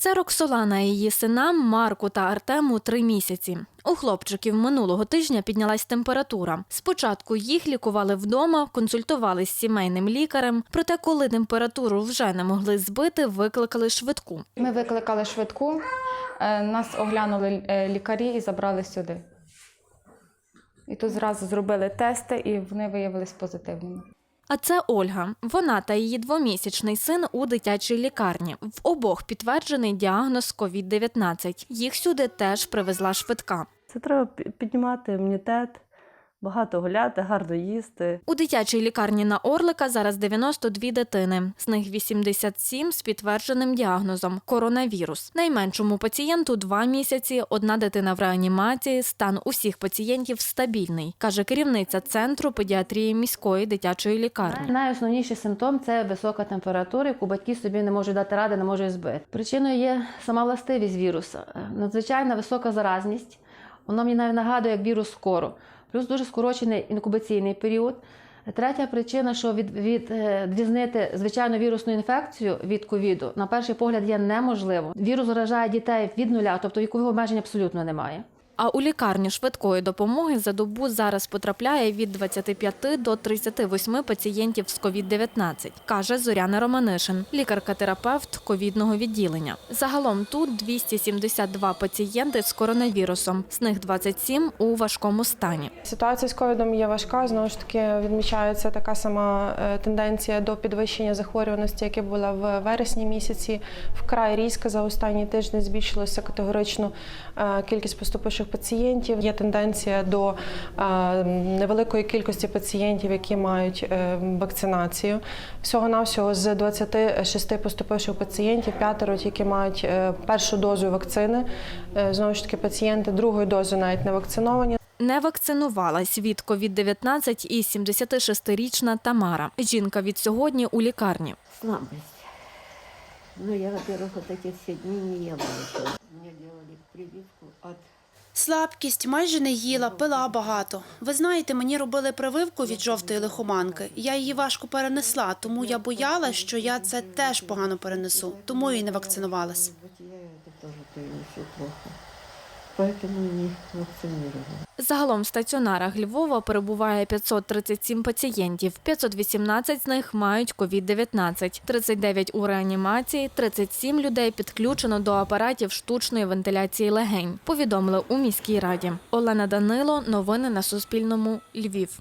Це Роксолана і її синам Марку та Артему три місяці. У хлопчиків минулого тижня піднялась температура. Спочатку їх лікували вдома, консультувались з сімейним лікарем. Проте, коли температуру вже не могли збити, викликали швидку. Ми викликали швидку, е, нас оглянули е, лікарі і забрали сюди. І тут зразу зробили тести, і вони виявились позитивними. А це Ольга. Вона та її двомісячний син у дитячій лікарні. В обох підтверджений діагноз COVID-19. Їх сюди теж привезла швидка. Це треба піднімати імунітет, багато гуляти, гарно їсти. У дитячій лікарні на Орлика зараз 92 дитини, з них 87 з підтвердженим діагнозом коронавірус. Найменшому пацієнту 2 місяці, одна дитина в реанімації. Стан усіх пацієнтів стабільний, каже керівниця центру педіатрії міської дитячої лікарні. Найосновніший симптом це висока температура, яку батьки собі не можуть дати ради, не можуть збити. Причиною є сама властивість віруса, Е, надзвичайно висока заразність. Воно мені навіть нагадує як вірус кору. Плюс дуже скорочений інкубаційний період. Третя причина, що від, від, е, відрізнити звичайну вірусну інфекцію від ковіду, на перший погляд, є неможливо. Вірус заражає дітей від нуля, тобто вікового обмеження абсолютно немає. А у лікарню швидкої допомоги за добу зараз потрапляє від 25 до 38 пацієнтів з COVID-19, каже Зоряна Романишин, лікарка-терапевт ковідного відділення. Загалом тут 272 пацієнти з коронавірусом, з них 27 у важкому стані. Ситуація з ковідом є важка. Знову ж таки, відмічається така сама е, тенденція до підвищення захворюваності, яка була в вересні місяці. Вкрай різко за останній тиждень збільшилася категорично е, кількість поступивших пацієнтів. Є тенденція до е, невеликої кількості пацієнтів, які мають е, вакцинацію. Всього навсього з 26 поступивших пацієнтів, п'ятеро тільки мають е, першу дозу вакцини. Е, Знову ж таки, пацієнти другої дози навіть не вакциновані. Не вакцинувалась від COVID-19 і 76-річна Тамара. Жінка від сьогодні у лікарні. Слабость. Ну, я, во-первых, вот эти все дни не ела Слабкість, майже не їла, пила багато. Ви знаєте, мені робили прививку від жовтої лихоманки. Я її важко перенесла, тому я боялась, що я це теж погано перенесу, тому і не вакцинувалась. Поэтому не вакцинировала. Загалом в стаціонарах Львова перебуває 537 пацієнтів. 518 з них мають COVID-19, 39 у реанімації, 37 людей підключено до апаратів штучної вентиляції легень. Повідомили у міській раді. Олена Данило. Новини на Суспільному. Львів.